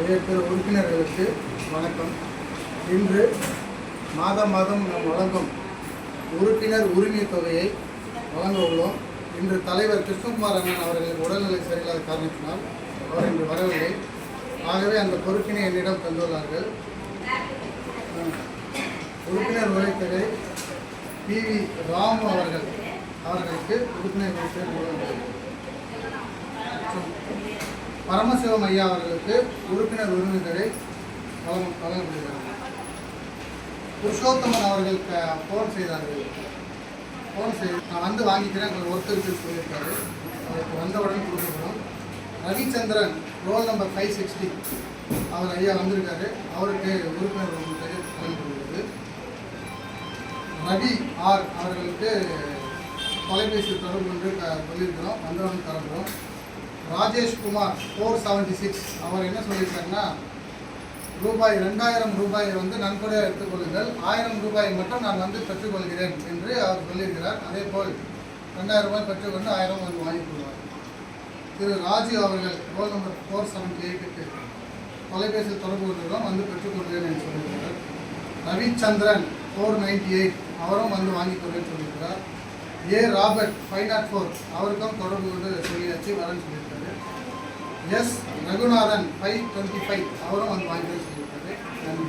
உயர்த்திய உறுப்பினர்களுக்கு வணக்கம். இன்று மாதம் மாதம் நாம் வழங்கும் உறுப்பினர் உரிமை தொகையை வழங்க உள்ளோம். இன்று தலைவர் கிருஷ்ணகுமார் அண்ணன் அவர்களின் உடல்நிலை சரியில்லாத காரணத்தினால் அவர் இன்று வரவில்லை. ஆகவே அந்த பொறுப்பினை என்னிடம் தந்துள்ளார்கள் உறுப்பினர் உரைத்ததை பி வி ராமு அவர்கள் அவர்களுக்கு உறுப்பினர் உரைத்ததை வழங்குகிறேன். பரமசிவம் ஐயா அவர்களுக்கு உறுப்பினர் உரிமைகளை வழங்க வழங்கப்படுகிறது. புருஷோத்தமன் அவர்கள் ஃபோன் செய்தார்கள். ஃபோன் செய்து நான் வந்து வாங்கிக்கிறேன் கொஞ்சம் ஒர்க் சொல்லியிருக்காரு. அவருக்கு வந்தவுடன் கொடுக்கப்படும். Ravichandran roll number five sixty அவர் ஐயா வந்திருக்காரு. அவருக்கு உறுப்பினர் உரிமைகளை வழங்கப்படுகிறது. ரவி ஆர் அவர்களுக்கு தொலைபேசி தொடர்பு கொண்டு சொல்லியிருக்கிறோம். வந்தவன் தரப்போம் Rajesh Kumar four seventy six அவர் என்ன சொல்லியிருக்காருன்னா ரூபாய் ரெண்டாயிரம் ரூபாய் வந்து நன்கொடையாக எடுத்துக்கொள்ளுங்கள் ஆயிரம் ரூபாயை மட்டும் நான் வந்து பெற்றுக்கொள்கிறேன் என்று அவர் சொல்லியிருக்கிறார். அதே போல் ரெண்டாயிரம் ரூபாய் பெற்றுக்கொண்டு ஆயிரம் வந்து வாங்கிக் கொள்வார் திரு ராஜு அவர்கள் ரோல் நம்பர் ஃபோர் செவன்டி எயிட்டுக்கு தொலைபேசியில் தொடர்பு கொண்டிருக்கிறோம் வந்து பெற்றுக்கொள்கிறேன் என்று சொல்லியிருக்கிறார். ரவிச்சந்திரன் ஃபோர் நைன்டி எயிட் அவரும் வந்து வாங்கிக் கொள்கிறேன் சொல்லியிருக்கிறார். A. Robert five nought four அவருக்கும் தொடர்பு கொண்டு சொல்லியாச்சு வரேன்னு சொல்லியிருக்காரு. S. Raghunathan five twenty five அவரும் வந்து வாங்கிக்கிறேன்னு சொல்லியிருக்காரு நன்றி.